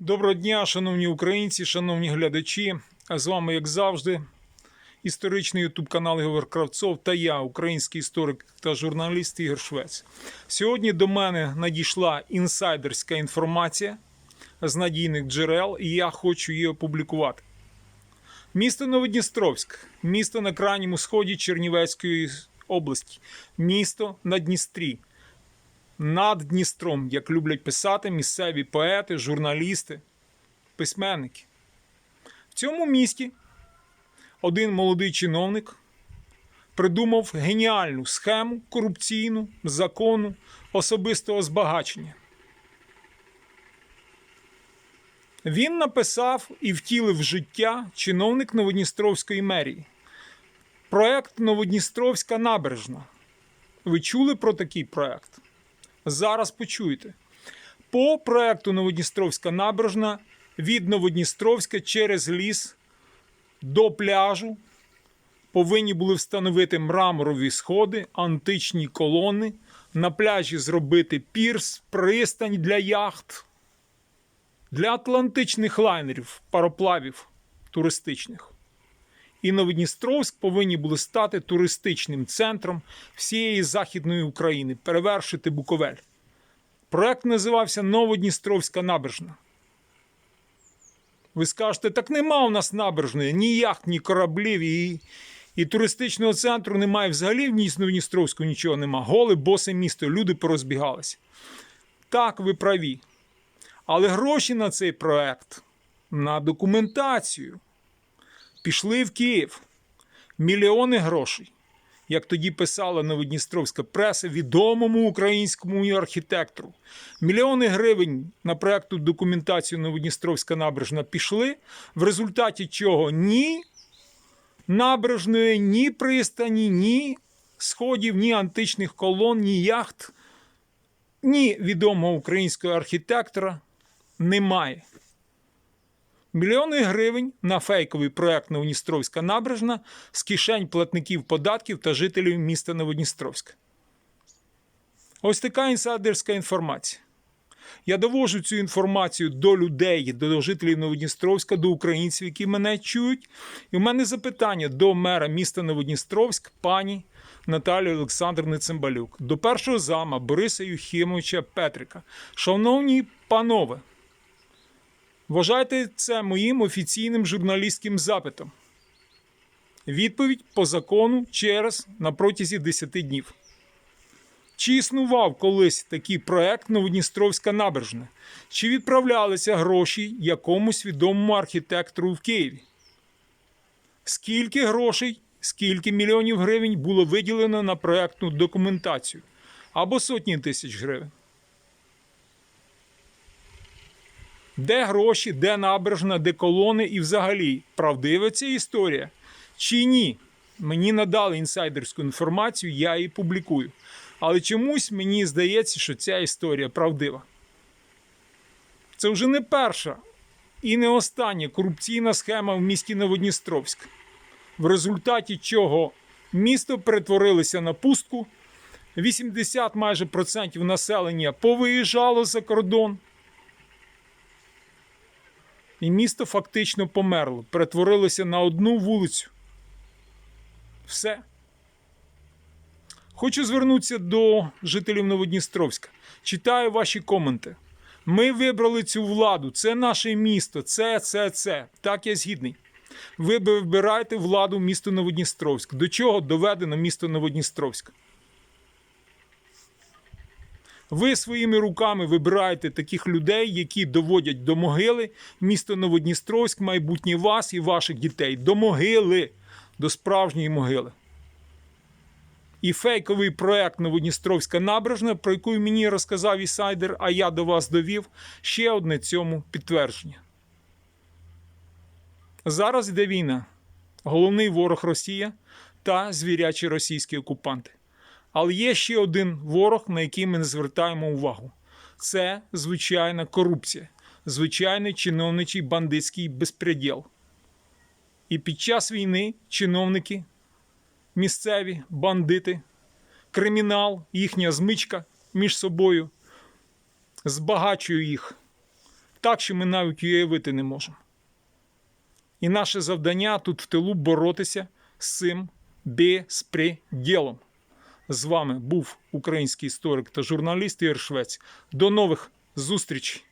Доброго дня, шановні українці, шановні глядачі. А з вами, як завжди, історичний ютуб канал Ігор Кравцов та я, український історик та журналіст Ігор Швець. Сьогодні до мене надійшла інсайдерська інформація з надійних джерел, і я хочу її опублікувати. Місто Новодністровськ, місто на крайньому сході Чернівецької області, місто на Дністрі над Дністром, як люблять писати місцеві поети, журналісти, письменники. В цьому місті один молодий чиновник придумав геніальну схему корупційну, закону, особистого збагачення. Він написав і втілив в життя чиновник Новодністровської мерії. Проект Новодністровська набережна. Ви чули про такий проект? Зараз почуєте. По проекту Новодністровська набережна від Новодністровська через ліс до пляжу повинні були встановити мраморові сходи, античні колони, на пляжі зробити пірс, пристань для яхт, для атлантичних лайнерів, пароплавів туристичних. І Новодністровськ повинні були стати туристичним центром всієї Західної України, перевершити Буковель. Проект називався Новодністровська набережна. Ви скажете, так нема у нас набережної, ні яхт, ні кораблів, і, і туристичного центру немає. Взагалі в Новодністровську нічого нема. Голе босе місто, люди порозбігалися. Так, ви праві. Але гроші на цей проект, на документацію, пішли в Київ. Мільйони грошей. Як тоді писала Новодністровська преса відомому українському архітектору. Мільйони гривень на проекту документацію Новодністровська набережна пішли, в результаті чого ні набережної, ні пристані, ні сходів, ні античних колон, ні яхт, ні відомого українського архітектора немає. Мільйони гривень на фейковий проект Новодністровська набережна з кишень платників податків та жителів міста Новодністровська. Ось така інсайдерська інформація. Я довожу цю інформацію до людей, до жителів Новодністровська, до українців, які мене чують. І в мене запитання до мера міста Новодністровськ, пані Наталії Олександрівни Цимбалюк, до першого зама Бориса Юхімовича Петрика. Шановні панове, Вважайте це моїм офіційним журналістським запитом. Відповідь по закону через на протязі 10 днів. Чи існував колись такий проект Новодністровська набережна? Чи відправлялися гроші якомусь відомому архітектору в Києві? Скільки грошей, скільки мільйонів гривень було виділено на проектну документацію? Або сотні тисяч гривень? Де гроші, де набережна, де колони і взагалі правдива ця історія? Чи ні? Мені надали інсайдерську інформацію, я її публікую. Але чомусь мені здається, що ця історія правдива. Це вже не перша і не остання корупційна схема в місті Новодністровськ, в результаті чого місто перетворилося на пустку, 80 майже процентів населення повиїжджало за кордон. І місто фактично померло, перетворилося на одну вулицю. Все. Хочу звернутися до жителів Новодністровська. Читаю ваші коменти. Ми вибрали цю владу, це наше місто, це, це, це. Так я згідний. Ви вибираєте владу міста Новодністровськ. До чого доведено місто Новодністровськ? Ви своїми руками вибираєте таких людей, які доводять до могили місто Новодністровськ, майбутнє вас і ваших дітей. До могили, до справжньої могили. І фейковий проект Новодністровська набережна, про яку мені розказав інсайдер, а я до вас довів, ще одне цьому підтвердження. Зараз йде війна. Головний ворог Росія та звірячі російські окупанти. Але є ще один ворог, на який ми не звертаємо увагу. Це звичайна корупція, звичайний чиновничий бандитський безпреділ. І під час війни чиновники, місцеві бандити, кримінал, їхня змичка між собою збагачує їх. так, що ми навіть уявити не можемо. І наше завдання тут в тилу боротися з цим безпреділом. З вами був український історик та журналіст Ігор Швець. До нових зустрічей!